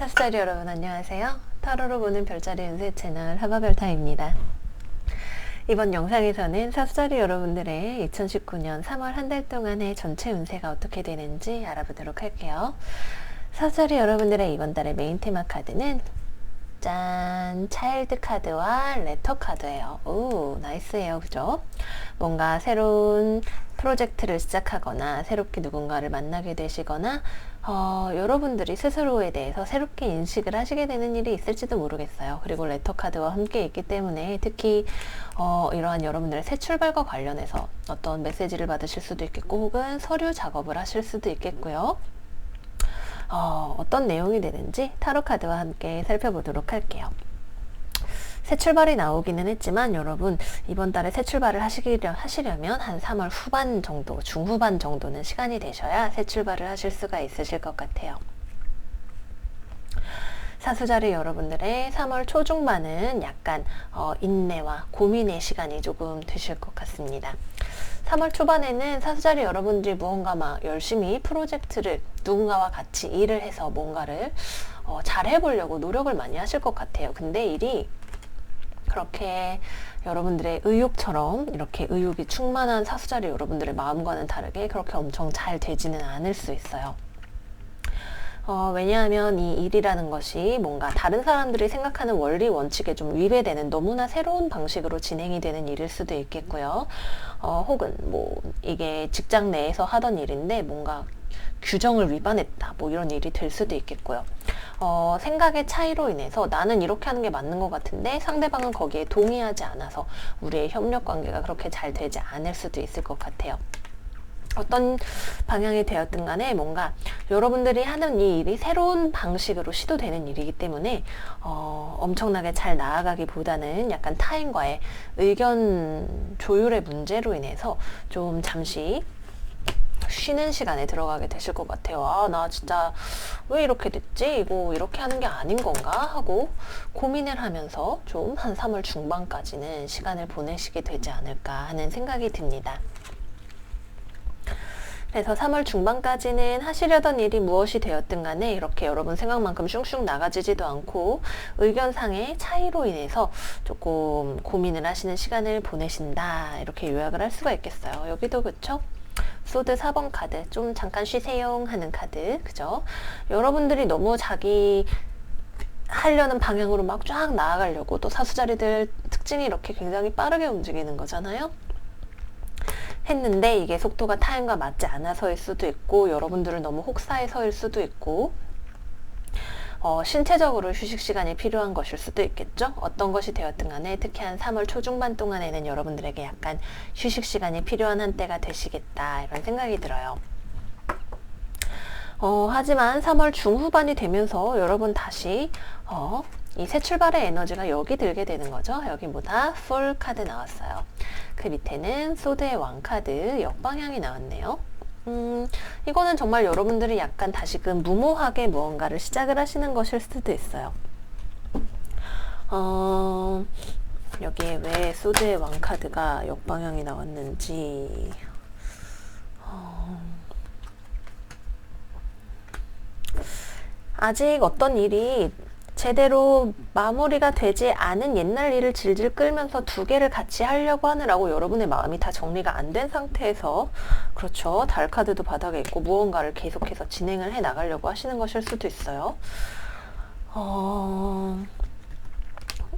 사수자리 여러분 안녕하세요. 타로로 보는 별자리 운세 채널 하바별타입니다. 이번 영상에서는 사수자리 여러분들의 2019년 3월 한 달 동안의 전체 운세가 어떻게 되는지 알아보도록 할게요. 사수자리 여러분들의 이번 달의 메인 테마 카드는 짠! 차일드 카드와 레터 카드예요. 오, 나이스예요. 그죠? 뭔가 새로운 프로젝트를 시작하거나 새롭게 누군가를 만나게 되시거나 어, 여러분들이 스스로에 대해서 새롭게 인식을 하시게 되는 일이 있을지도 모르겠어요. 그리고 레터 카드와 함께 있기 때문에 특히 어, 이러한 여러분들의 새 출발과 관련해서 어떤 메시지를 받으실 수도 있겠고 혹은 서류 작업을 하실 수도 있겠고요. 어, 어떤 내용이 되는지 타로 카드와 함께 살펴보도록 할게요. 새 출발이 나오기는 했지만 여러분 이번 달에 새 출발을 하시려, 하시려면 한 3월 후반 정도, 중후반 정도는 시간이 되셔야 새 출발을 하실 수가 있으실 것 같아요. 사수자리 여러분들의 3월 초중반은 약간 어, 인내와 고민의 시간이 조금 되실 것 같습니다. 3월 초반에는 사수자리 여러분들이 무언가 막 열심히 프로젝트를 누군가와 같이 일을 해서 뭔가를 어, 잘 해보려고 노력을 많이 하실 것 같아요. 근데 일이 그렇게 여러분들의 의욕처럼 이렇게 의욕이 충만한 사수자리 여러분들의 마음과는 다르게 그렇게 엄청 잘 되지는 않을 수 있어요. 어, 왜냐하면 이 일이라는 것이 뭔가 다른 사람들이 생각하는 원리 원칙에 좀 위배되는 너무나 새로운 방식으로 진행이 되는 일일 수도 있겠고요. 어, 혹은 뭐 이게 직장 내에서 하던 일인데 뭔가 규정을 위반했다 뭐 이런 일이 될 수도 있겠고요. 어, 생각의 차이로 인해서 나는 이렇게 하는 게 맞는 것 같은데 상대방은 거기에 동의하지 않아서 우리의 협력 관계가 그렇게 잘 되지 않을 수도 있을 것 같아요. 어떤 방향이 되었든 간에 뭔가 여러분들이 하는 이 일이 새로운 방식으로 시도되는 일이기 때문에 어, 엄청나게 잘 나아가기보다는 약간 타인과의 의견 조율의 문제로 인해서 좀 잠시 쉬는 시간에 들어가게 되실 것 같아요. 아, 나 진짜 왜 이렇게 됐지? 이거 이렇게 하는 게 아닌 건가? 하고 고민을 하면서 좀 한 3월 중반까지는 시간을 보내시게 되지 않을까 하는 생각이 듭니다. 그래서 3월 중반까지는 하시려던 일이 무엇이 되었든 간에 이렇게 여러분 생각만큼 슝슝 나가지지도 않고 의견상의 차이로 인해서 조금 고민을 하시는 시간을 보내신다. 이렇게 요약을 할 수가 있겠어요. 여기도 그쵸? 소드 4번 카드 좀 잠깐 쉬세요 하는 카드 그죠? 여러분들이 너무 자기 하려는 방향으로 막 쫙 나아가려고 또 사수자리들 특징이 이렇게 굉장히 빠르게 움직이는 거잖아요. 했는데 이게 속도가 타임과 맞지 않아서일 수도 있고 여러분들은 너무 혹사해서일 수도 있고 어, 신체적으로 휴식 시간이 필요한 것일 수도 있겠죠. 어떤 것이 되었든 간에 특히 한 3월 초중반 동안에는 여러분들에게 약간 휴식 시간이 필요한 한때가 되시겠다 이런 생각이 들어요. 어, 하지만 3월 중후반이 되면서 여러분 다시 어, 이 새 출발의 에너지가 여기 들게 되는 거죠. 여기 뭐다? 풀 카드 나왔어요. 그 밑에는 소드의 왕 카드 역방향이 나왔네요. 음, 이거는 정말 여러분들이 약간 다시금 무모하게 무언가를 시작을 하시는 것일 수도 있어요. 어, 여기에 왜 소드의 왕 카드가 역방향이 나왔는지 어, 아직 어떤 일이 제대로 마무리가 되지 않은 옛날 일을 질질 끌면서 두 개를 같이 하려고 하느라고 여러분의 마음이 다 정리가 안 된 상태에서 그렇죠. 달 카드도 바닥에 있고 무언가를 계속해서 진행을 해 나가려고 하시는 것일 수도 있어요. 어...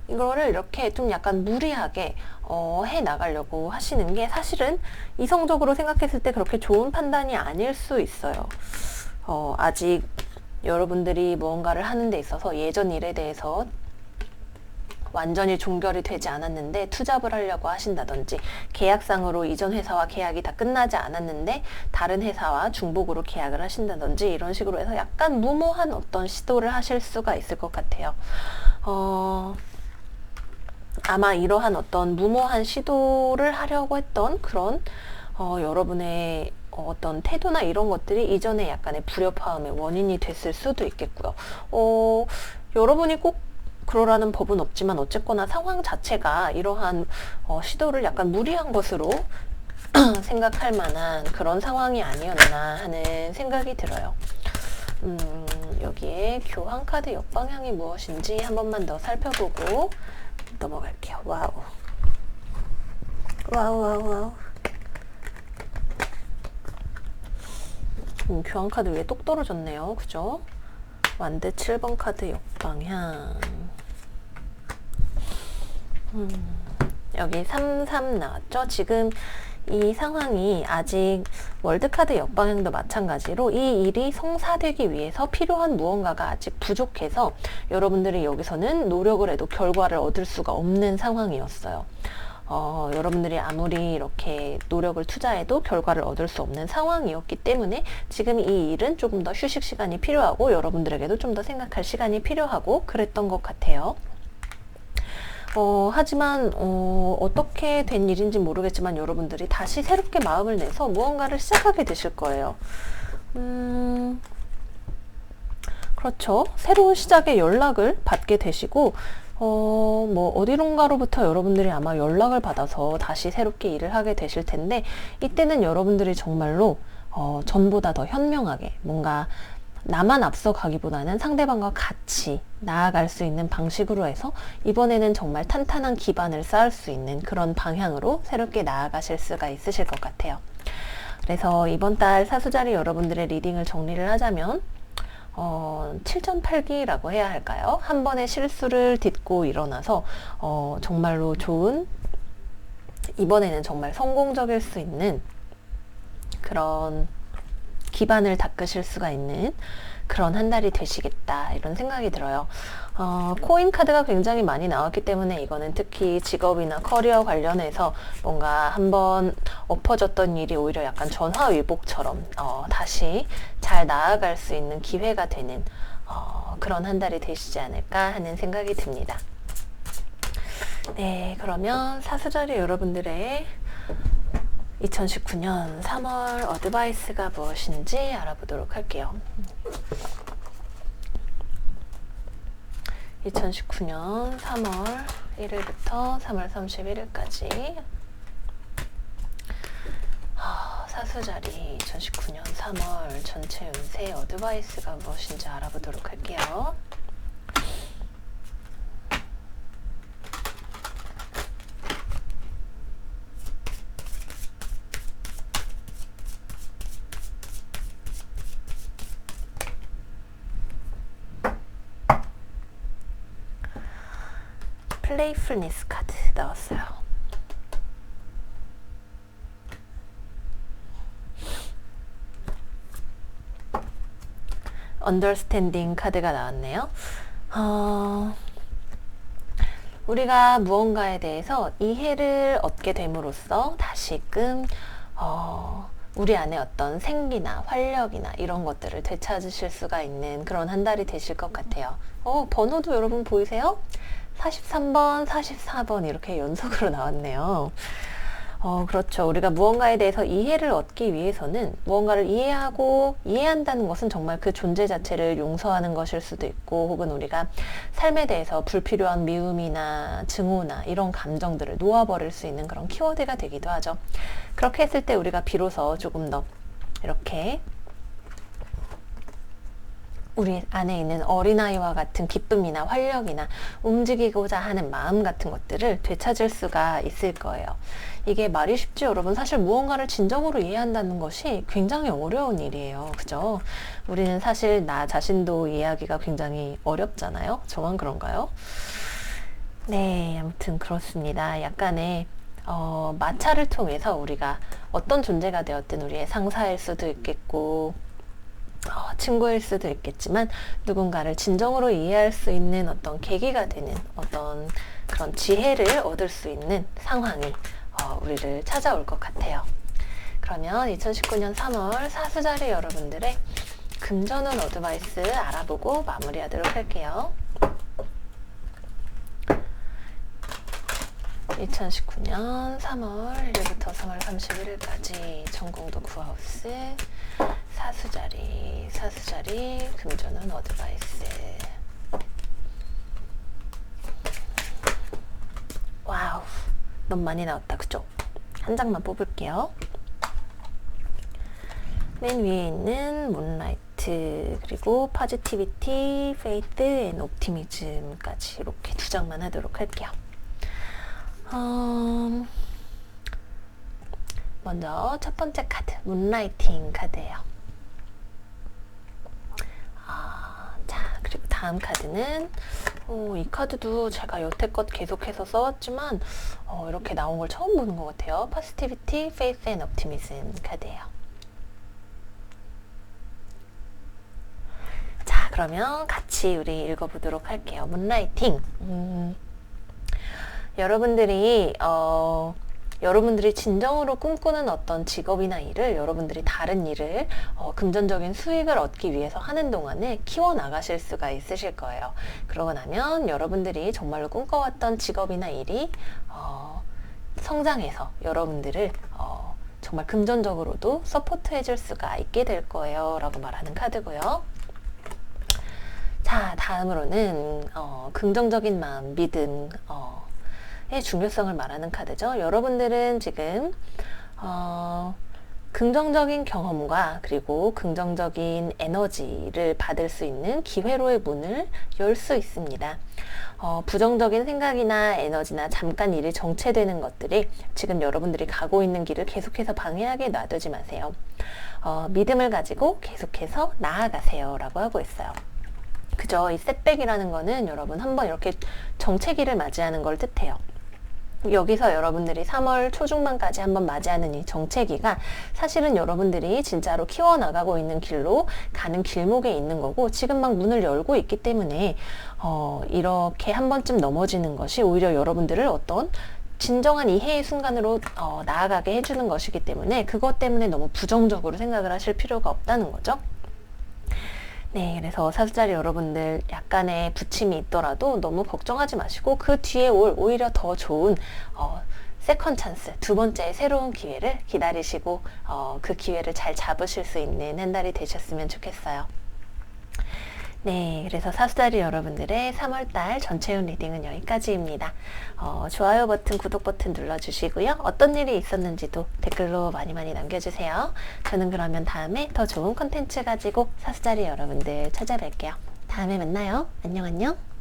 이거를 이렇게 좀 약간 무리하게 어, 해 나가려고 하시는 게 사실은 이성적으로 생각했을 때 그렇게 좋은 판단이 아닐 수 있어요. 어, 아직 여러분들이 무언가를 하는 데 있어서 예전 일에 대해서 완전히 종결이 되지 않았는데 투잡을 하려고 하신다든지 계약상으로 이전 회사와 계약이 다 끝나지 않았는데 다른 회사와 중복으로 계약을 하신다든지 이런 식으로 해서 약간 무모한 어떤 시도를 하실 수가 있을 것 같아요. 어, 아마 이러한 어떤 무모한 시도를 하려고 했던 그런 어, 여러분의 어떤 태도나 이런 것들이 이전에 약간의 불협화음의 원인이 됐을 수도 있겠고요. 어, 여러분이 꼭 그러라는 법은 없지만 어쨌거나 상황 자체가 이러한 어, 시도를 약간 무리한 것으로 생각할 만한 그런 상황이 아니었나 하는 생각이 들어요. 음, 여기에 교환 카드 역방향이 무엇인지 한 번만 더 살펴보고 넘어갈게요. 와우. 와우, 와우, 와우. 음, 교환 카드 위에 똑 떨어졌네요. 그죠? 완드 7번 카드 역방향. 음, 여기 33 나왔죠? 지금 이 상황이 아직 월드카드 역방향도 마찬가지로 이 일이 성사되기 위해서 필요한 무언가가 아직 부족해서 여러분들이 여기서는 노력을 해도 결과를 얻을 수가 없는 상황이었어요. 어, 여러분들이 아무리 이렇게 노력을 투자해도 결과를 얻을 수 없는 상황이었기 때문에 지금 이 일은 조금 더 휴식 시간이 필요하고 여러분들에게도 좀 더 생각할 시간이 필요하고 그랬던 것 같아요. 어, 하지만 어, 어떻게 된 일인지 모르겠지만 여러분들이 다시 새롭게 마음을 내서 무언가를 시작하게 되실 거예요. 음, 그렇죠. 새로운 시작의 연락을 받게 되시고 어, 뭐, 어디론가로부터 여러분들이 아마 연락을 받아서 다시 새롭게 일을 하게 되실 텐데, 이때는 여러분들이 정말로, 어, 전보다 더 현명하게, 뭔가 나만 앞서가기보다는 상대방과 같이 나아갈 수 있는 방식으로 해서 이번에는 정말 탄탄한 기반을 쌓을 수 있는 그런 방향으로 새롭게 나아가실 수가 있으실 것 같아요. 그래서 이번 달 사수자리 여러분들의 리딩을 정리를 하자면 어, 7.8기라고 해야 할까요? 한 번의 실수를 딛고 일어나서 어, 정말로 좋은 이번에는 정말 성공적일 수 있는 그런 기반을 닦으실 수가 있는 그런 한 달이 되시겠다 이런 생각이 들어요. 어, 코인 카드가 굉장히 많이 나왔기 때문에 이거는 특히 직업이나 커리어 관련해서 뭔가 한번 엎어졌던 일이 오히려 약간 전화위복처럼 어, 다시 잘 나아갈 수 있는 기회가 되는 어, 그런 한 달이 되시지 않을까 하는 생각이 듭니다. 네, 그러면 사수자리 여러분들의 2019년 3월 어드바이스가 무엇인지 알아보도록 할게요. 2019년 3월 1일부터 3월 31일까지 사수자리 2019년 3월 전체 운세 어드바이스가 무엇인지 알아보도록 할게요. 플레이풀니스 카드 나왔어요. 언더스탠딩 카드가 나왔네요. 어, 우리가 무언가에 대해서 이해를 얻게 됨으로써 다시금 어, 우리 안에 어떤 생기나 활력이나 이런 것들을 되찾으실 수가 있는 그런 한 달이 되실 것 같아요. 어, 번호도 여러분 보이세요? 43번, 44번 이렇게 연속으로 나왔네요. 어, 그렇죠. 우리가 무언가에 대해서 이해를 얻기 위해서는 무언가를 이해하고 이해한다는 것은 정말 그 존재 자체를 용서하는 것일 수도 있고 혹은 우리가 삶에 대해서 불필요한 미움이나 증오나 이런 감정들을 놓아버릴 수 있는 그런 키워드가 되기도 하죠. 그렇게 했을 때 우리가 비로소 조금 더 이렇게 우리 안에 있는 어린아이와 같은 기쁨이나 활력이나 움직이고자 하는 마음 같은 것들을 되찾을 수가 있을 거예요. 이게 말이 쉽지 여러분. 사실 무언가를 진정으로 이해한다는 것이 굉장히 어려운 일이에요. 그죠? 우리는 사실 나 자신도 이해하기가 굉장히 어렵잖아요. 저만 그런가요? 네, 아무튼 그렇습니다. 약간의 어, 마찰을 통해서 우리가 어떤 존재가 되었든 우리의 상사일 수도 있겠고 어, 친구일 수도 있겠지만 누군가를 진정으로 이해할 수 있는 어떤 계기가 되는 어떤 그런 지혜를 얻을 수 있는 상황이 어, 우리를 찾아올 것 같아요. 그러면 2019년 3월 사수자리 여러분들의 금전운 어드바이스 알아보고 마무리하도록 할게요. 2019년 3월 1일부터 3월 31일까지 전공도 구하우스 사수자리, 사수자리, 금전은 어드바이스. 와우, 너무 많이 나왔다, 그죠? 한 장만 뽑을게요. 맨 위에 있는 문라이트. 라이트 그리고 파지티비티, 페이트 앤 옵티미즘까지 이렇게 두 장만 하도록 할게요. 음, 먼저 첫 번째 카드 문라이팅 카드예요. 아, 자 그리고 다음 카드는 어, 이 카드도 제가 여태껏 계속해서 써왔지만 어, 이렇게 나온 걸 처음 보는 것 같아요. 파지티비티, 페이스 앤 옵티미즘 카드예요. 자, 그러면 같이 우리 읽어보도록 할게요. 문라이팅. 음, 여러분들이 어, 여러분들이 진정으로 꿈꾸는 어떤 직업이나 일을 여러분들이 다른 일을 어, 금전적인 수익을 얻기 위해서 하는 동안에 키워 나가실 수가 있으실 거예요. 그러고 나면 여러분들이 정말로 꿈꿔왔던 직업이나 일이 어, 성장해서 여러분들을 어, 정말 금전적으로도 서포트 해 줄 수가 있게 될 거예요. 라고 말하는 카드고요. 자, 다음으로는 어, 긍정적인 마음, 믿음, 어, 의 중요성을 말하는 카드죠. 여러분들은 지금 어, 긍정적인 경험과 그리고 긍정적인 에너지를 받을 수 있는 기회로의 문을 열 수 있습니다. 어, 부정적인 생각이나 에너지나 잠깐 일이 정체되는 것들이 지금 여러분들이 가고 있는 길을 계속해서 방해하게 놔두지 마세요. 어, 믿음을 가지고 계속해서 나아가세요. 라고 하고 있어요. 그죠? 이 셋백이라는 거는 여러분 한번 이렇게 정체기를 맞이하는 걸 뜻해요. 여기서 여러분들이 3월 초중반까지 한번 맞이하는 이 정체기가 사실은 여러분들이 진짜로 키워나가고 있는 길로 가는 길목에 있는 거고 지금 막 문을 열고 있기 때문에 어, 이렇게 한 번쯤 넘어지는 것이 오히려 여러분들을 어떤 진정한 이해의 순간으로 어, 나아가게 해주는 것이기 때문에 그것 때문에 너무 부정적으로 생각을 하실 필요가 없다는 거죠. 네, 그래서 사수자리 여러분들 약간의 부침이 있더라도 너무 걱정하지 마시고 그 뒤에 올 오히려 더 좋은 어, 세컨 찬스, 두 번째 새로운 기회를 기다리시고 어, 그 기회를 잘 잡으실 수 있는 한 달이 되셨으면 좋겠어요. 네, 그래서 사수자리 여러분들의 3월달 전체운 리딩은 여기까지입니다. 어, 좋아요 버튼, 구독 버튼 눌러주시고요. 어떤 일이 있었는지도 댓글로 많이 많이 남겨주세요. 저는 그러면 다음에 더 좋은 컨텐츠 가지고 사수자리 여러분들 찾아뵐게요. 다음에 만나요. 안녕 안녕.